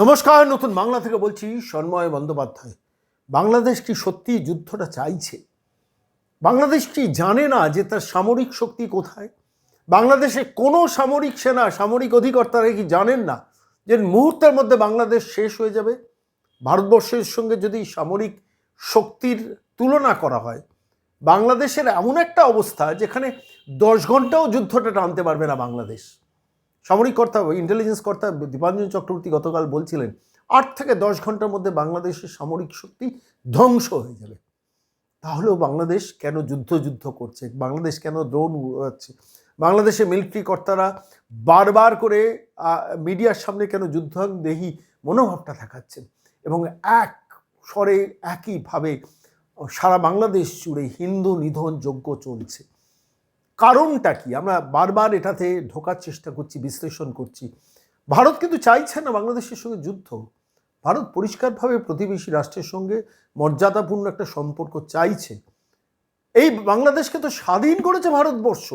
নমস্কার, নতুন বাংলা থেকে বলছি সন্ময় বন্দ্যোপাধ্যায়। বাংলাদেশ কি সত্যি যুদ্ধটা চাইছে? বাংলাদেশ কি জানে না যে তার সামরিক শক্তি কোথায়? বাংলাদেশে কোনো সামরিক সেনা, সামরিক অধিকর্তারা কি জানেন না যে মুহূর্তের মধ্যে বাংলাদেশ শেষ হয়ে যাবে? ভারতবর্ষের সঙ্গে যদি সামরিক শক্তির তুলনা করা হয়, বাংলাদেশের এমন একটা অবস্থা যেখানে দশ ঘন্টাও যুদ্ধটা টানতে পারবে না বাংলাদেশ। সামরিক কর্তা ইন্টেলিজেন্স কর্তা দীপাঞ্জন চক্রবর্তী গতকাল বলছিলেন, আট থেকে দশ ঘণ্টার মধ্যে বাংলাদেশের সামরিক শক্তি ধ্বংস হয়ে যাবে। তাহলেও বাংলাদেশ কেন যুদ্ধ যুদ্ধ করছে? বাংলাদেশ কেন ড্রোন উড়াচ্ছে? বাংলাদেশে মিলিটারি কর্তারা বারবার করে মিডিয়ার সামনে কেন যুদ্ধদেহী মনোভাবটা দেখাচ্ছেন? এবং এক স্বরে একইভাবে সারা বাংলাদেশ জুড়ে হিন্দু নিধন যজ্ঞ চলছে। কারণটা কি? আমরা বারবার এটাতে ঢোকার চেষ্টা করছি, বিশ্লেষণ করছি। ভারত কিন্তু চাইছে না বাংলাদেশের সঙ্গে যুদ্ধ। ভারত পরিষ্কারভাবে প্রতিবেশী রাষ্ট্রের সঙ্গে মর্যাদাপূর্ণ একটা সম্পর্ক চাইছে। এই বাংলাদেশকে তো স্বাধীন করেছে ভারতবর্ষ।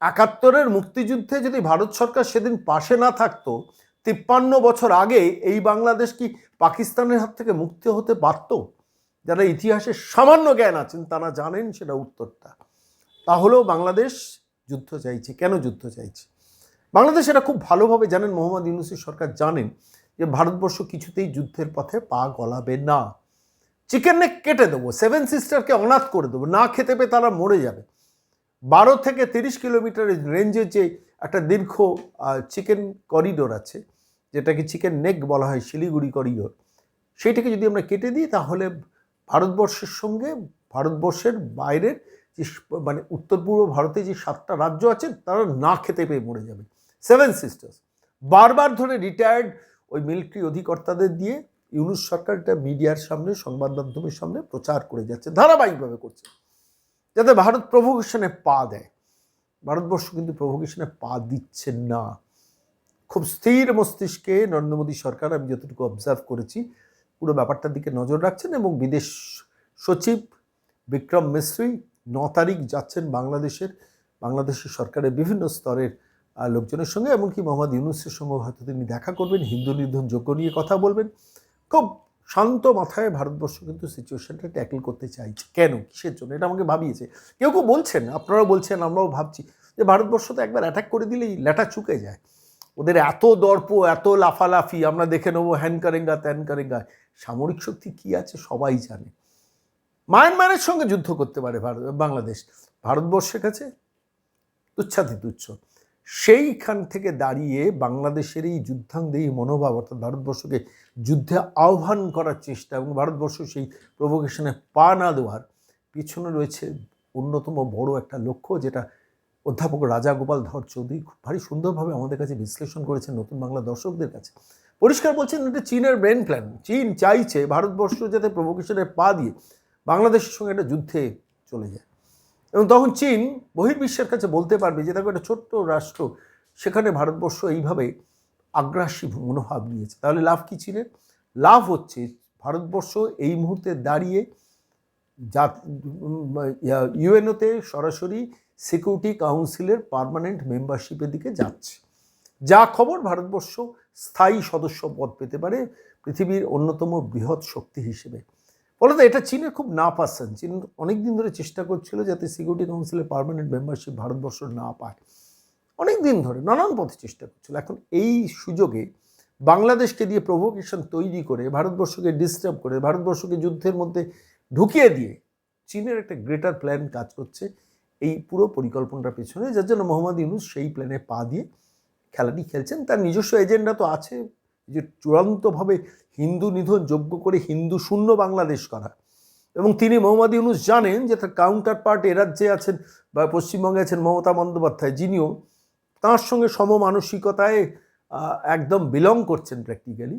একাত্তরের মুক্তিযুদ্ধে যদি ভারত সরকার সেদিন পাশে না থাকতো, তিপ্পান্ন বছর আগে এই বাংলাদেশ কি পাকিস্তানের হাত থেকে মুক্তি হতে পারত? যারা ইতিহাসের সামান্য জ্ঞান আছেন, তারা জানেন সেটা উত্তরটা। তাহলেও বাংলাদেশ যুদ্ধ চাইছে। কেন যুদ্ধ চাইছে? বাংলাদেশ এটা খুব ভালোভাবে জানেন, মোহাম্মদ ইউনুসের সরকার জানেন যে ভারতবর্ষ কিছুতেই যুদ্ধের পথে পা গলাবে না। চিকেন নেক কেটে দেবো সেভেন সিস্টারকে অনাথ করে দেবো, না খেতে পেয়ে তারা মরে যাবে। বারো থেকে তিরিশ কিলোমিটার রেঞ্জে যে একটা দীর্ঘ চিকেন করিডোর আছে, যেটাকে চিকেন নেক বলা হয়, শিলিগুড়ি করিডোর সেইটাকে যদি আমরা কেটে দিই, তাহলে ভারতবর্ষের সঙ্গে ভারতবর্ষের বাইরের যে মানে উত্তর পূর্ব ভারতে যে সাতটা রাজ্য আছে, তারা না খেতে পেয়ে মরে যাবে। সেভেন সিস্টার্স বারবার ধরে রিটায়ার্ড ওই মিলিটারি অধিকর্তাদের দিয়ে ইউনুস সরকার এটা মিডিয়ার সামনে, সংবাদ মাধ্যমের সামনে প্রচার করে যাচ্ছে, ধারাবাহিকভাবে করছে। যাতে ভারত প্রভোকেশনে পা দেয়। ভারতবর্ষ কিন্তু প্রভোকেশনে পা দিচ্ছে না। খুব স্থির মস্তিষ্কে নরেন্দ্র মোদী সরকার, আমি যতটুকু অবজার্ভ করেছি, পুরো ব্যাপারটার দিকে নজর রাখছেন এবং বিদেশ সচিব বিক্রম মিশ্রি ন তারিখ যাচ্ছেন বাংলাদেশের বাংলাদেশের সরকারের বিভিন্ন স্তরের লোকজনের সঙ্গে। এমনকি মোহাম্মদ ইউনুসের সঙ্গে হয়তো তিনি দেখা করবেন, হিন্দু নির্ধন যোগ্য নিয়ে কথা বলবেন। খুব শান্ত মাথায় ভারতবর্ষ কিন্তু সিচুয়েশনটা ট্যাকেল করতে চাইছে। কেন? কিসের জন্য? এটা আমাকে ভাবিয়েছে। কেউ কেউ বলছেন, আপনারাও বলছেন, আমরাও ভাবছি যে ভারতবর্ষ তো একবার অ্যাটাক করে দিলেই ল্যাটা চুকে যায়। ওদের এত দর্প, এত লাফালাফি, আমরা দেখে নেব হ্যান কারেঙ্গা ত্যান কারেঙ্গা সামরিক শক্তি কী আছে? সবাই জানে। মায়ানমারের সঙ্গে যুদ্ধ করতে পারে ভারত, বাংলাদেশ। ভারতবর্ষের কাছে তুচ্ছাতি তুচ্ছ। সেইখান থেকে দাঁড়িয়ে বাংলাদেশের এই যুদ্ধাঙ্গদেহী মনোভাব, অর্থাৎ ভারতবর্ষকে যুদ্ধে আহ্বান করার চেষ্টা এবং ভারতবর্ষ সেই প্রভোকেশনে পা না দেওয়ার পিছনে রয়েছে অন্যতম বড় একটা লক্ষ্য, যেটা অধ্যাপক রাজা গোপাল ধর চৌধুরী খুব ভারী সুন্দরভাবে আমাদের কাছে বিশ্লেষণ করেছেন নতুন বাংলা দর্শকদের কাছে। পরিষ্কার বলছেন, এটা চীনের ব্রেন প্ল্যান চীন চাইছে ভারতবর্ষ যাতে প্রভোকেশনে পা দিয়ে বাংলাদেশের সঙ্গে একটা যুদ্ধে চলে যায়। এবং তখন চীন বহির্বিশ্বের কাছে বলতে পারবে যে, দেখো, একটা ছোট্ট রাষ্ট্র, সেখানে ভারতবর্ষ এইভাবে আগ্রাসী মনোভাব নিয়েছে। তাহলে লাভ কী চীনের? লাভ হচ্ছে ভারতবর্ষ এই মুহূর্তে দাঁড়িয়ে যা ইউএনওতে সরাসরি সিকিউরিটি কাউন্সিলের পারমানেন্ট মেম্বারশিপের দিকে যাচ্ছে। যা খবর ভারতবর্ষ স্থায়ী সদস্য পদ পেতে পারে পৃথিবীর অন্যতম বৃহৎ শক্তি হিসেবে। ফলত এটা চীনের খুব না পাচ্ছেন চীন অনেক দিন ধরে চেষ্টা করছিল যাতে সিকিউরিটি কাউন্সিলের পারমানেন্ট মেম্বারশিপ ভারতবর্ষ না পায়। অনেক দিন ধরে নানান পথে চেষ্টা করছিল। এখন এই সুযোগে বাংলাদেশকে দিয়ে প্রভোকেশন তৈরি করে, ভারতবর্ষকে ডিস্টার্ব করে, ভারতবর্ষকে যুদ্ধের মধ্যে ঢুকিয়ে দিয়ে চীনের একটা গ্রেটার প্ল্যান কাজ করছে। এই পুরো পরিকল্পনাটার পেছনে, যার জন্য মোহাম্মদ ইউনুস সেই প্ল্যানে পা দিয়ে খেলাটি খেলছেন। তার নিজস্ব এজেন্ডা তো আছে যে চূড়ান্তভাবে হিন্দু নিধন যোগ্য করে হিন্দু শূন্য বাংলাদেশ করা। এবং তিনি মোহাম্মদ ইউনুস জানেন যে তার কাউন্টার পার্ট এ রাজ্যে আছেন বা পশ্চিমবঙ্গে আছেন মমতা বন্দ্যোপাধ্যায়, যিনিও তাঁর সঙ্গে সমমানসিকতায় একদম বিলং করছেন প্র্যাকটিক্যালি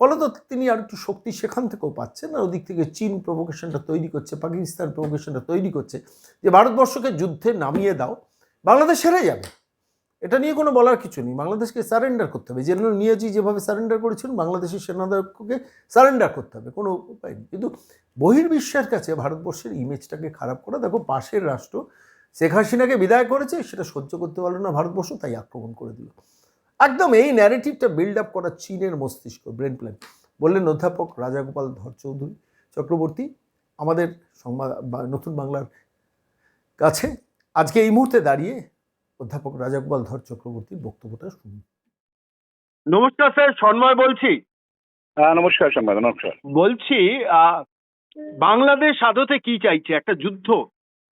ফলত তিনি আর একটু শক্তি সেখান থেকেও পাচ্ছেন আর ওদিক থেকে চীন প্রভোকেশনটা তৈরি করছে, পাকিস্তান প্রভোকেশনটা তৈরি করছে, যে ভারতবর্ষকে যুদ্ধে নামিয়ে দাও, বাংলাদেশ হেরে যাবে। এটা নিয়ে কোনো বলার কিছু নেই। বাংলাদেশকে সারেন্ডার করতে হবে। জেনারেল নিয়াজি যেভাবে সারেন্ডার করেছিলেন, বাংলাদেশের সেনাধ্যক্ষকে সারেন্ডার করতে হবে। কোনো উপায় নেই। কিন্তু বহির্বিশ্বের কাছে ভারতবর্ষের ইমেজটাকে খারাপ করা, দেখো পাশের রাষ্ট্র শেখ হাসিনাকে বিদায় করেছে, সেটা সহ্য করতে পারল না ভারতবর্ষ, তাই আক্রমণ করে দিল। একদম এই ন্যারেটিভটা বিল্ড আপ করা চীনের মস্তিষ্ক ব্রেন প্ল্যান বললেন অধ্যাপক রাজাগোপাল ধর চৌধুরী চক্রবর্তী, আমাদের সংবাদ নতুন বাংলার কাছে আজকে এই মুহূর্তে দাঁড়িয়ে অধ্যাপক রাজাগোপাল ধর চক্রবর্তীর বক্তব্যটা শুনুন। নমস্কার স্যার সন্ময় বলছি। নমস্কার সম্বাদ নমস্কার। বলছি বাংলাদেশ আদতে কি চাইছে? একটা যুদ্ধ।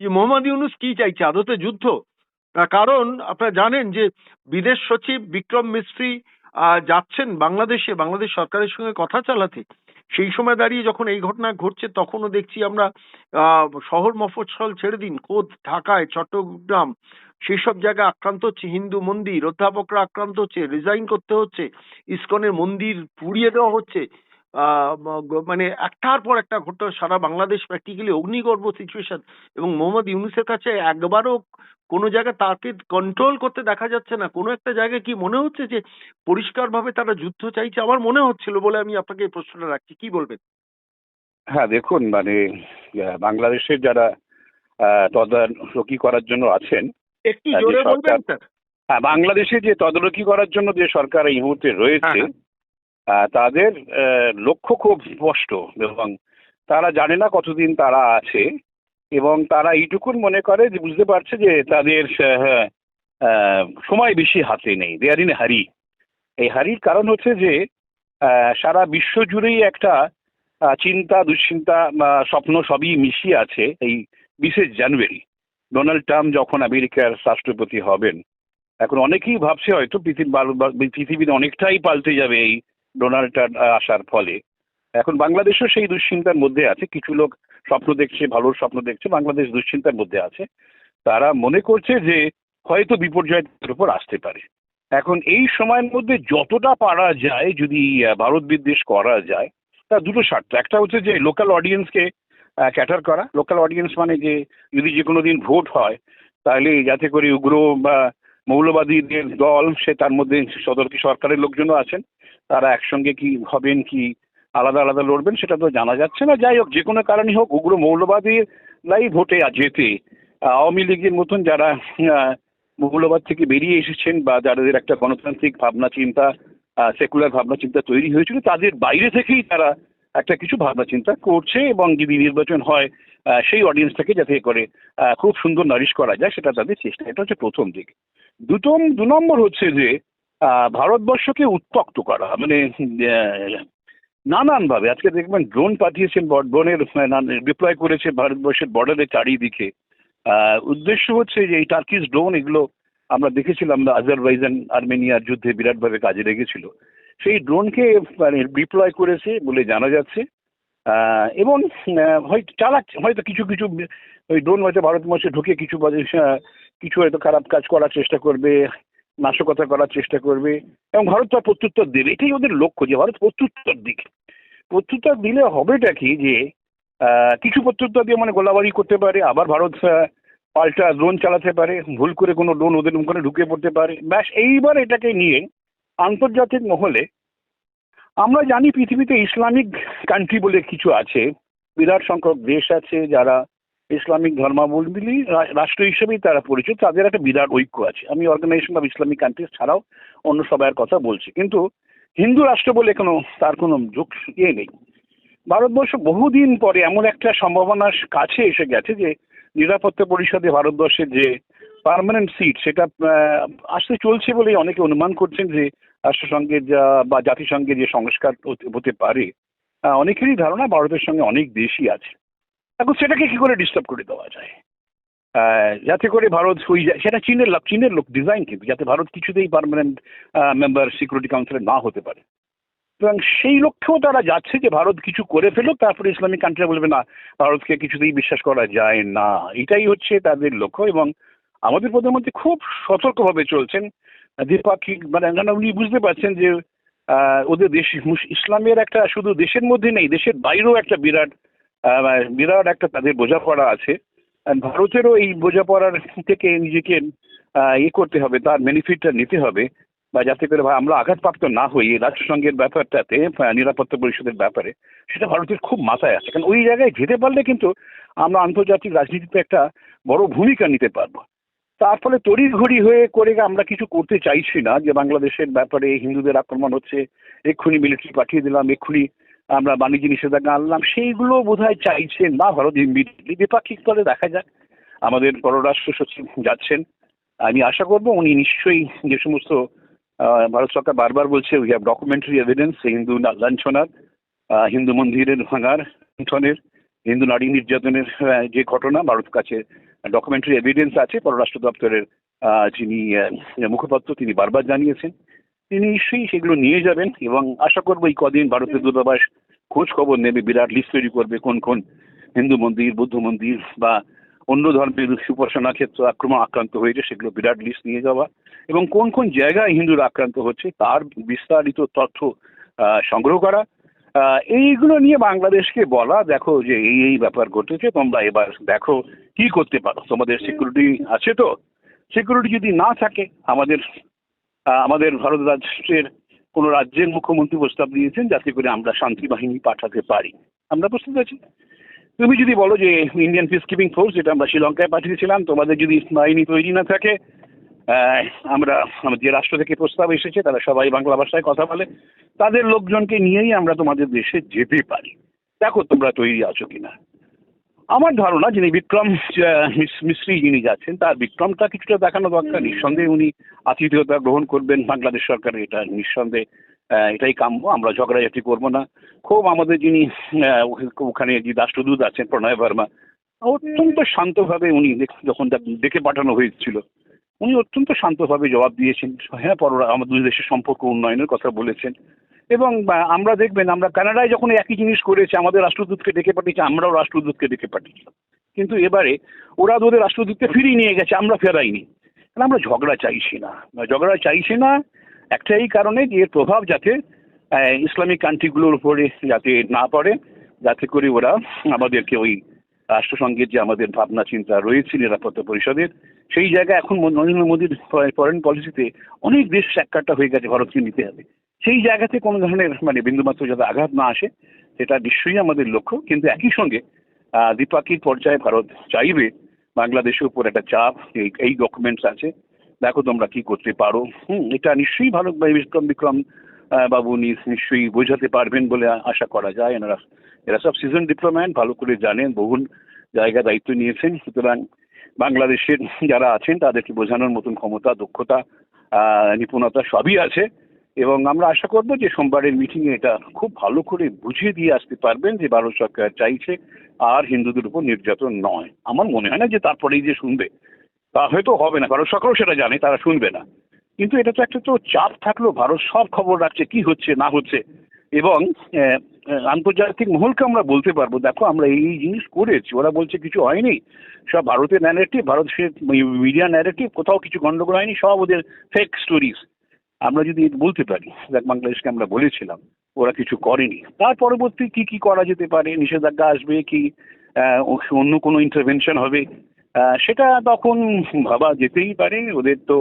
কি মোহাম্মদ ইউনুস কি চাইছে? আদতে যুদ্ধ। তার কারণ আপনারা জানেন যে বিদেশ সচিব বিক্রম মিস্ত্রি যাচ্ছেন বাংলাদেশে বাংলাদেশ সরকারের সঙ্গে কথা চালাতে। সেই সময় দাঁড়িয়ে যখন এই ঘটনা ঘটছে তখনও দেখছি আমরা শহর মফস্বল ছেড়ে দিন। খোদ ঢাকায় চট্টগ্রাম সেই সব জায়গায় আক্রান্ত হচ্ছে, হিন্দু মন্দির, অধ্যাপকরা আক্রান্ত হচ্ছে রিজাইন করতে হচ্ছে, ইসকনের মন্দির পুড়িয়ে দেওয়া হচ্ছে মানে একটার পর একটা ঘটনা সারা বাংলাদেশ প্র্যাকটিক্যালি অগ্নিগর্ভ সিচুয়েশন এবং মোহাম্মদ ইউনুসের কাছে একবারও কোনো জায়গায় তাকে কন্ট্রোল করতে দেখা যাচ্ছে না। কোনো একটা জায়গায় কি মনে হচ্ছে যে পরিষ্কারভাবে তারা যুদ্ধ চাইছে? আমার মনে হচ্ছিল বলে আমি আপনাকে এই প্রশ্নটা রাখছি। কি বলবেন? হ্যাঁ দেখুন মানে বাংলাদেশের যারা তদারকি করার জন্য আছেন একটু হ্যাঁ, জোরে বলবেন স্যার। হ্যাঁ বাংলাদেশে যে তদারকি করার জন্য যে সরকার এই মুহূর্তে রয়েছে হ্যাঁ, তাদের লক্ষ্য খুব স্পষ্ট এবং তারা জানে না কতদিন তারা আছে এবং তারা এইটুকুন মনে করে যে বুঝতে পারছে যে তাদের আহ, সময় বেশি হাতে নেই। দে আর ইন হারি এই হারির কারণ হচ্ছে যে সারা বিশ্ব জুড়েই একটা চিন্তা দুশ্চিন্তা স্বপ্ন সবই মিশিয়ে আছে এই বিশেষ জানুয়ারি। ডোনাল্ড ট্রাম্প যখন আমেরিকার রাষ্ট্রপতি হবেন, এখন অনেকেই ভাবছে হয়তো পৃথিবীর অনেকটাই পাল্টে যাবে এই ডোনাল্ড ট্রাম্প আসার ফলে। এখন বাংলাদেশও সেই দুশ্চিন্তার মধ্যে আছে, কিছু লোক স্বপ্ন দেখছে, ভালো স্বপ্ন দেখছে, বাংলাদেশ দুশ্চিন্তার মধ্যে আছে। তারা মনে করছে যে হয়তো বিপর্যয়ের উপর আসতে পারে। এখন এই সময়ের মধ্যে যতটা পারা যায়, যদি ভারত বিদ্বেষ করা যায় তা দুটো স্বার্থ। একটা হচ্ছে যে লোকাল অডিয়েন্সকে ক্যাটার করা। লোকাল অডিয়েন্স মানে যে, যদি যে কোনো দিন ভোট হয় তাহলে যাতে করে উগ্র বা মৌলবাদীদের দল, সে তার মধ্যে সদরকি সরকারের লোকজনও আছেন, তারা একসঙ্গে কি হবেন, কি আলাদা আলাদা লড়বেন, সেটা তো জানা যাচ্ছে না। যাই হোক, যে কোনো কারণেই হোক, উগ্র মৌলবাদীরাই ভোটে যেতে আওয়ামী লীগের মতন যারা মৌলবাদ থেকে বেরিয়ে এসেছেন বা যাদের একটা গণতান্ত্রিক ভাবনা, চিন্তা সেকুলার ভাবনা, চিন্তা তৈরি হয়েছিল, তাদের বাইরে থেকেই তারা একটা কিছু ভাবনা চিন্তা করছে এবং যদি নির্বাচন হয় সেই অডিয়েন্সটাকে যাতে করে খুব সুন্দর নারিশ করা যায়, সেটা তাদের চেষ্টা। এটা হচ্ছে প্রথম দিক। দুটো দু নম্বর হচ্ছে যে ভারতবর্ষকে উত্তক্ত করা। মানে নানানভাবে। আজকে দেখবেন ড্রোন পাঠিয়েছেন ড্রোনের ডিপ্লয় করেছে ভারতবর্ষের বর্ডারের চারিদিকে। উদ্দেশ্য হচ্ছে যে, এই টার্কিস ড্রোন এগুলো আমরা দেখেছিলাম আজারবাইজান আর্মেনিয়ার যুদ্ধে বিরাটভাবে কাজে লেগেছিল। সেই ড্রোনকে মানে ডিপ্লয় করেছে বলে জানা যাচ্ছে। এবং হয়তো চালাচ্ছে, হয়তো কিছু কিছু, ওই ড্রোন হয়তো ভারতবর্ষে ঢুকে কিছু কিছু হয়তো খারাপ কাজ করার চেষ্টা করবে, নাশকতা করার চেষ্টা করবে, এবং ভারত তার প্রত্যুত্তর দেবে, এটাই ওদের লক্ষ্য যে ভারত প্রত্যুত্তর দিকে। প্রত্যুত্তর দিলে হবেটা কি যে কিছু প্রত্যুত্তর দিয়ে মানে গোলাবারি করতে পারে, আবার ভারত পাল্টা ড্রোন চালাতে পারে, ভুল করে কোনো ড্রোন ওদের ওখানে ঢুকে পড়তে পারে। ব্যাস, এইবার এটাকে নিয়ে আন্তর্জাতিক মহলে আমরা জানি পৃথিবীতে ইসলামিক কান্ট্রি বলে কিছু আছে। বিরাট সংখ্যক দেশ আছে যারা ইসলামিক ধর্মাবলম্বী রাষ্ট্র হিসেবেই তারা পরিচিত। তাদের একটা বিরাট ঐক্য আছে। আমি অর্গানাইজেশন অফ ইসলামিক কান্ট্রিজ ছাড়াও অন্য সবাইয়ের কথা বলছি। কিন্তু হিন্দু রাষ্ট্র বলে কোনো, তার কোনো যোগ ইয়ে নেই। ভারতবর্ষ বহুদিন পরে এমন একটা সম্ভাবনার কাছে এসে গেছে যে নিরাপত্তা পরিষদে ভারতবর্ষের যে পার্মানেন্ট সিট সেটা আসতে চলছে বলেই অনেকে অনুমান করছেন যে রাষ্ট্রসংঘের যা বা জাতিসংঘের যে সংস্কার হতে- পারে অনেকেরই ধারণা ভারতের সঙ্গে অনেক দেশই আছে। এখন সেটাকে কি করে ডিস্টার্ব করে দেওয়া যায়? যাতে করে ভারত ওই জা- সেটা চীনের চীনের লোক ডিজাইন কিন্তু, যাতে ভারত কিছুতেই পারমানেন্ট মেম্বার সিকিউরিটি কাউন্সিলে না হতে পারে। সুতরাং সেই লক্ষ্যেও তারা যাচ্ছে যে ভারত কিছু করে ফেলুক, তারপরে ইসলামিক কান্ট্রি বলবে না, ভারতকে কিছুতেই বিশ্বাস করা যায় না। এটাই হচ্ছে তাদের লক্ষ্য এবং আমাদের প্রধানমন্ত্রী খুব সতর্কভাবে চলছেন। দ্বিপাক্ষিক মানে উনি বুঝতে পারছেন যে ওদের দেশ ইসলামের একটা শুধু দেশের মধ্যে নেই, দেশের বাইরেও একটা বিরাট বিরাট একটা তাদের বোঝাপড়া আছে। ভারতেরও এই বোঝাপড়ার থেকে নিজেকে ইয়ে করতে হবে, তার বেনিফিটটা নিতে হবে, বা যাতে করে ভাই আমরা আঘাতপ্রাপ্ত না হই রাষ্ট্রসংঘের ব্যাপারটাতে নিরাপত্তা পরিষদের ব্যাপারে। সেটা ভারতের খুব মাথায় আছে। কারণ ওই জায়গায় যেতে পারলে কিন্তু আমরা আন্তর্জাতিক রাজনীতিতে একটা বড় ভূমিকা নিতে পারব। তার ফলে তড়িঘড়ি হয়ে করে আমরা কিছু করতে চাইছি না, যে বাংলাদেশের ব্যাপারে হিন্দুদের আক্রমণ হচ্ছে, এক্ষুনি মিলিটারি পাঠিয়ে দিলাম, এক্ষুনি আমরা বাণিজ্য নিষেধাজ্ঞা আনলাম, সেইগুলো বোধহয় চাইছেন না ভারত ইমিডিয়েটলি দ্বিপাক্ষিক স্তরে দেখা যাক, আমাদের পররাষ্ট্র সচিব যাচ্ছেন। আমি আশা করব উনি নিশ্চয়ই যে সমস্ত ভারত সরকার বারবার বলছে we have documentary evidence Hindu লাঞ্ছনার Hindu মন্দিরের ভাঙার হিন্দু নারী নির্যাতনের যে ঘটনা, ভারত কাছে ডকুমেন্টারি এভিডেন্স আছে পররাষ্ট্র দপ্তরের যিনি মুখপাত্র, তিনি বারবার জানিয়েছেন। তিনি নিশ্চয়ই সেগুলো নিয়ে যাবেন এবং আশা করব এই কদিন ভারতের দূতাবাস খোঁজ খবর নেবে, বিরাট লিস্ট তৈরি করবে কোন কোন হিন্দু মন্দির, বৌদ্ধ মন্দির বা অন্য ধর্মের উপাসনা ক্ষেত্র আক্রমণ আক্রান্ত হয়েছে, সেগুলো বিরাট লিস্ট নিয়ে যাওয়া। এবং কোন কোন জায়গায় হিন্দুরা আক্রান্ত হচ্ছে, তার বিস্তারিত তথ্য সংগ্রহ করা। এইগুলো নিয়ে বাংলাদেশকে বলা, দেখো যে এই এই ব্যাপার ঘটেছে, তোমরা এবার দেখো কি করতে পারো। তোমাদের সিকিউরিটি আছে তো? সিকিউরিটি যদি না থাকে, আমাদের আমাদের ভারত রাষ্ট্রের কোনো রাজ্যের মুখ্যমন্ত্রী প্রস্তাব দিয়েছেন, যাতে করে আমরা শান্তি বাহিনী পাঠাতে পারি। আমরা প্রস্তুত আছি। তুমি যদি বলো যে ইন্ডিয়ান পিস কিপিং ফোর্স যেটা আমরা শ্রীলঙ্কায় পাঠিয়েছিলাম, তোমাদের যদি বাহিনী তৈরি না থাকে আমরা যে রাষ্ট্র থেকে প্রস্তাব এসেছে, তারা সবাই বাংলা ভাষায় কথা বলে, তাদের লোকজনকে নিয়েই আমরা তোমাদের দেশে যেতে পারি। দেখো তোমরা তৈরি আছো কিনা। আমার ধারণা যিনি বিক্রম মিস্ত্রি যিনি যাচ্ছেন তার বিক্রমটা কিছুটা দেখানো দরকার। নিঃসন্দেহে উনি আতিথেয়তা গ্রহণ করবেন বাংলাদেশ সরকারের, এটা নিঃসন্দেহে এটাই কাম্য, আমরা ঝগড়াঝাটি করব না। খুব আমাদের যিনি ওখানে যে রাষ্ট্রদূত আছেন, প্রণয় বর্মা, অত্যন্ত শান্তভাবে উনি যখন ডেকে পাঠানো হয়েছিল উনি অত্যন্ত শান্তভাবে জবাব দিয়েছেন হ্যাঁ পর আমাদের দুই দেশের সম্পর্ক উন্নয়নের কথা বলেছেন। এবং আমরা দেখবেন, আমরা কানাডায় যখন একই জিনিস করেছে, আমাদের রাষ্ট্রদূতকে ডেকে পাঠিয়েছে, আমরাও রাষ্ট্রদূতকে ডেকে পাঠিয়েছিলাম কিন্তু এবারে ওরা ওদের রাষ্ট্রদূতকে ফিরিয়ে নিয়ে গেছে, আমরা ফেরাইনি। কারণ আমরা ঝগড়া চাইছি না। ঝগড়া চাইছি না, একটাই কারণে যে এর প্রভাব যাতে ইসলামিক কান্ট্রিগুলোর উপরে যাতে না পড়ে, যাতে করে ওরা আমাদেরকে ওই রাষ্ট্রসংঘের যে আমাদের ভাবনা চিন্তা রয়েছে, নিরাপত্তা পরিষদের সেই জায়গায় এখন নরেন্দ্র মোদীর ফরেন পলিসিতে অনেক দেশ এককাট্টা হয়ে গেছে, ভারতকে নিতে হবে। সেই জায়গাতে কোনো ধরনের মানে বিন্দুমাত্র যাতে আঘাত না আসে, সেটা নিশ্চয়ই আমাদের লক্ষ্য। কিন্তু একই সঙ্গে দ্বিপাক্ষিক পর্যায়ে ভারত চাইবে বাংলাদেশের উপর একটা চাপ, এই ডকুমেন্টস আছে। দেখো তোমরা কি করতে পারো। হুম, এটা নিশ্চয়ই ভারত বিক্রম বিক্রম বাবু নিশ্চয়ই বোঝাতে পারবেন বলে আশা করা যায়। এনারা, এরা সব সিজন ডিপ্লোম্যাট ভালো করে জানেন, বহুল জায়গা দায়িত্ব নিয়েছেন। সুতরাং বাংলাদেশের যারা আছেন, তাদেরকে বোঝানোর মতন ক্ষমতা, দক্ষতা নিপুণতা সবই আছে এবং আমরা আশা করব যে সোমবারের মিটিংয়ে এটা খুব ভালো করে বুঝিয়ে দিয়ে আসতে পারবেন যে ভারত সরকার চাইছে আর হিন্দুদের উপর নির্যাতন নয়। আমার মনে হয় না যে তারপরেই যে শুনবে। তা হয়তো হবে না, ভারত সরকারও সেটা জানে, তারা শুনবে না। কিন্তু এটা তো একটা তো চাপ থাকল, ভারত সব খবর রাখছে, কি হচ্ছে, না হচ্ছে। এবং আন্তর্জাতিক মহলকে আমরা বলতে পারব, দেখো আমরা এই জিনিস করেছি, ওরা বলছে কিছু হয়নি, সব ভারতের ন্যারেটিভ ভারতের মিডিয়া ন্যারেটিভ কোথাও কিছু গন্ডগোল হয়নি, সব ওদের ফেক স্টোরিজ আমরা যদি বলতে পারি, দেখ বাংলাদেশকে আমরা বলেছিলাম, ওরা কিছু করেনি। তার পরবর্তী কি কি করা যেতে পারে, নিষেধাজ্ঞা আসবে কি অন্য কোনো ইন্টারভেনশন হবে সেটা তখন ভাবা যেতেই পারে, ওদের তো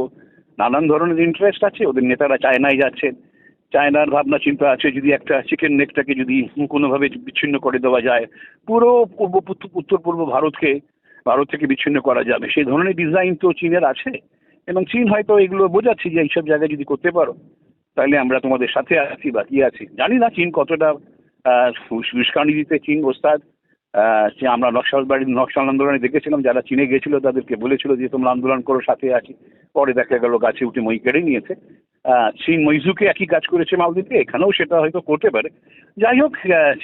নানান ধরনের ইন্টারেস্ট আছে, ওদের নেতারা চায়নায় যাচ্ছেন চায়নার ভাবনা চিন্তা আছে, যদি একটা চিকেন নেকটাকে যদি কোনোভাবে বিচ্ছিন্ন করে দেওয়া যায়, পুরো পূর্ব, উত্তর- পূর্ব ভারতকে, ভারত থেকে বিচ্ছিন্ন করা যাবে। সেই ধরনের ডিজাইন তো চীনের আছে, এবং চীন হয়তো এগুলো বোঝাচ্ছে যে এইসব জায়গায় যদি করতে পারো, তাহলে আমরা তোমাদের সাথে আছি বা কি আছি। জানি না চীন কতটা উস্কানি দিতে চীন ওস্তাদ। আমরা নকশাল বাড়ির নকশাল আন্দোলনে দেখেছিলাম, যারা চীনে গেছিল তাদেরকে বলেছিল যে তোমরা আন্দোলন করো, সাথে আছি। পরে দেখা গেল গাছে উঠে মই কেড়ে নিয়েছে। চীন মইজুকে একই কাজ করেছে মালদ্বীপে, এখানেও সেটা হয়তো করতে পারে। যাই হোক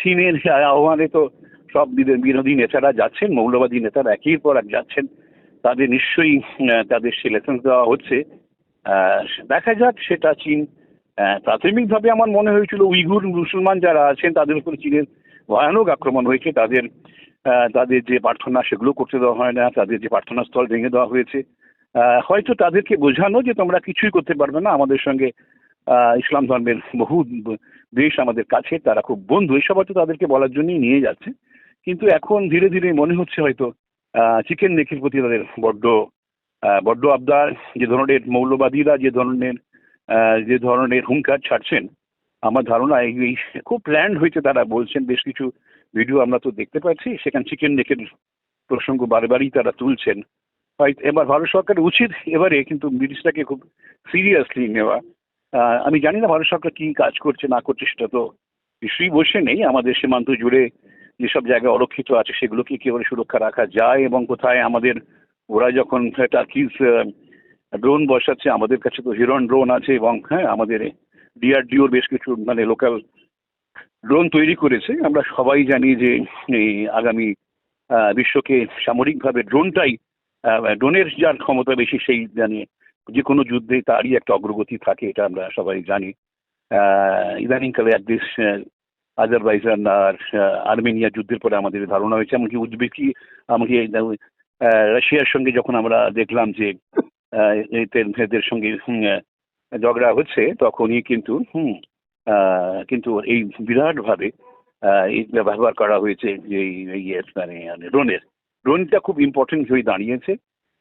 চীনের আহ্বানে তো সব বিরো- বিরোধী নেতারা যাচ্ছেন, মৌলবাদী নেতারা একের পর এক যাচ্ছেন। তাদের নিশ্চয়ই তাদের সে লেসেন্স দেওয়া হচ্ছে। দেখা যাক, সেটা চীন প্রাথমিকভাবে আমার মনে হয়েছিল উইঘুর মুসলমান যারা আছেন, তাদের উপর চীনের ভয়ানক আক্রমণ হয়েছে। তাদের তাদের যে প্রার্থনা, সেগুলো করতে দেওয়া হয় না। তাদের যে প্রার্থনা স্থল ভেঙে দেওয়া হয়েছে। হয়তো তাদেরকে বোঝানো যে তোমরা কিছুই করতে পারবে না। আমাদের সঙ্গে ইসলাম ধর্মের বহু দেশ আমাদের কাছে, তারা খুব বন্ধু। এসব হয়তো তাদেরকে বলার জন্যই নিয়ে যাচ্ছে। কিন্তু এখন ধীরে ধীরে মনে হচ্ছে হয়তো চিকেন নেকের প্রতি তাদের বড্ড বড্ড আবদার। যে ধরনের মৌলবাদীরা, যে ধরনের যে ধরনের হুঙ্কার ছাড়ছেন, আমার ধারণা এই খুব প্ল্যান্ড হয়েছে তারা বলছেন। বেশ কিছু ভিডিও আমরা তো দেখতে পাচ্ছি। সেখানে চিকেন নেকের প্রসঙ্গ বারবারই তারা তুলছেন। হয়তো এবার ভারত সরকারের উচিত এবারে কিন্তু জিনিসটাকে খুব সিরিয়াসলি নেওয়া। আমি জানি না ভারত সরকার কি কাজ করছে, না করছে, সেটা তো নিশ্চয়ই বসে নেই। আমাদের সীমান্ত জুড়ে যেসব জায়গা অরক্ষিত আছে, সেগুলোকে কীভাবে সুরক্ষা রাখা যায় এবং কোথায় আমাদের, ওরা যখন টার্কিজ ড্রোন বসাচ্ছে, আমাদের কাছে তো হিরন ড্রোন আছে এবং হ্যাঁ আমাদের ডিআরডিওর বেশ কিছু মানে লোকাল ড্রোন তৈরি করেছে। আমরা সবাই জানি যে এই আগামী বিশ্বকে সামরিকভাবে ড্রোনটাই ড্রোনের যার ক্ষমতা বেশি সেই জানিয়ে যে কোনো যুদ্ধে তারই একটা অগ্রগতি থাকে, এটা আমরা সবাই জানি। ইদানিংকালে এক দেশ আজারবাইজান আর আর্মেনিয়া যুদ্ধের পরে আমাদের ধারণা হয়েছে, এমনকি উজবেকি, এমনকি রাশিয়ার সঙ্গে যখন আমরা দেখলাম যে এদের সঙ্গে ঝগড়া হচ্ছে, তখনই কিন্তু, হুম কিন্তু এই বিরাটভাবে ব্যবহার করা হয়েছে যে এই- মানে ড্রোনের ড্রোনটা খুব ইম্পর্টেন্ট হয়ে দাঁড়িয়েছে।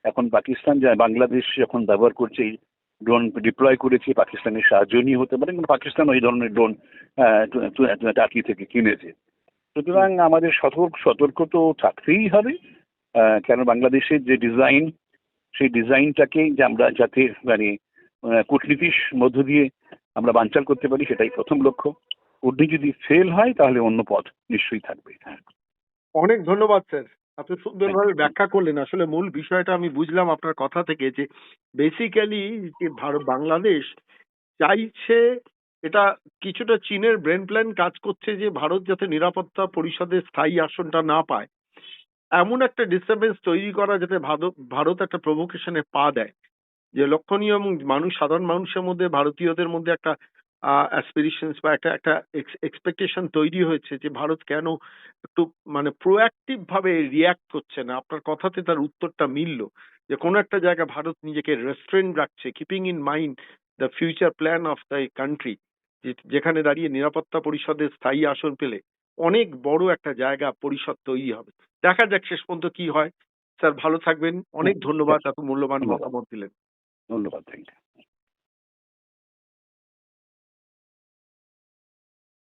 এখন পাকিস্তান যা বাংলাদেশ যখন ব্যবহার করছে, এই ড্রোন ডিপ্লয় করেছে, পাকিস্তানের সাহায্য নিয়ে হতে পারে, কিন্তু পাকিস্তান ওই ধরনের ড্রোন টার্কি থেকে কিনেছে। সুতরাং আমাদের সতর্ক সতর্ক তো থাকতেই হবে কেন বাংলাদেশের যে ডিজাইন সেই ডিজাইনটাকে যে আমরা যাতে মানে কূটনীতির মধ্য দিয়ে আমরা বানচাল করতে পারি, সেটাই প্রথম লক্ষ্য। কূটনীতি যদি ফেল হয়, তাহলে অন্য পথ নিশ্চয়ই থাকবে। অনেক ধন্যবাদ, স্যার। আপনি সুন্দরভাবে ব্যাখ্যা করলেন। আসলে মূল বিষয়টা আমি বুঝলাম আপনার কথা থেকে যে বেসিক্যালি যে ভারত বাংলাদেশ চাইছে এটা কিছুটা চীনের ব্রেন প্ল্যান কাজ করছে যে ভারত যাতে নিরাপত্তা পরিষদের স্থায়ী আসনটা না পায়। এমন একটা ডিস্টারবেন্স তৈরি করা যাতে ভারত একটা প্রভোকেশনে পা দেয়। যে লক্ষণীয় এবং মানুষ সাধারণ মানুষের মধ্যে ভারতীয়দের মধ্যে একটা অ্যাসপিরেশনস বা একটা একটা এক্সপেকটেশন তৈরি হয়েছে যে ভারত কেন একটু মানে প্রোঅ্যাক্টিভ ভাবে রিয়াক্ট করছে না। আপনার কথাতে তার উত্তরটা মিলল যে কোনো একটা জায়গা ভারত নিজেকে রেস্টুরেন্ট রাখছে keeping in mind the future plan of the country যেখানে দাঁড়িয়ে নিরাপত্তা পরিষদের স্থায়ী আসন পেলে অনেক বড় একটা জায়গা পরিষদ তৈরি হবে। দেখা যাক শেষ পর্যন্ত কি হয়। স্যার ভালো থাকবেন। অনেক ধন্যবাদ। এত মূল্যবান মতামত দিলেন। ধন্যবাদ। Thank you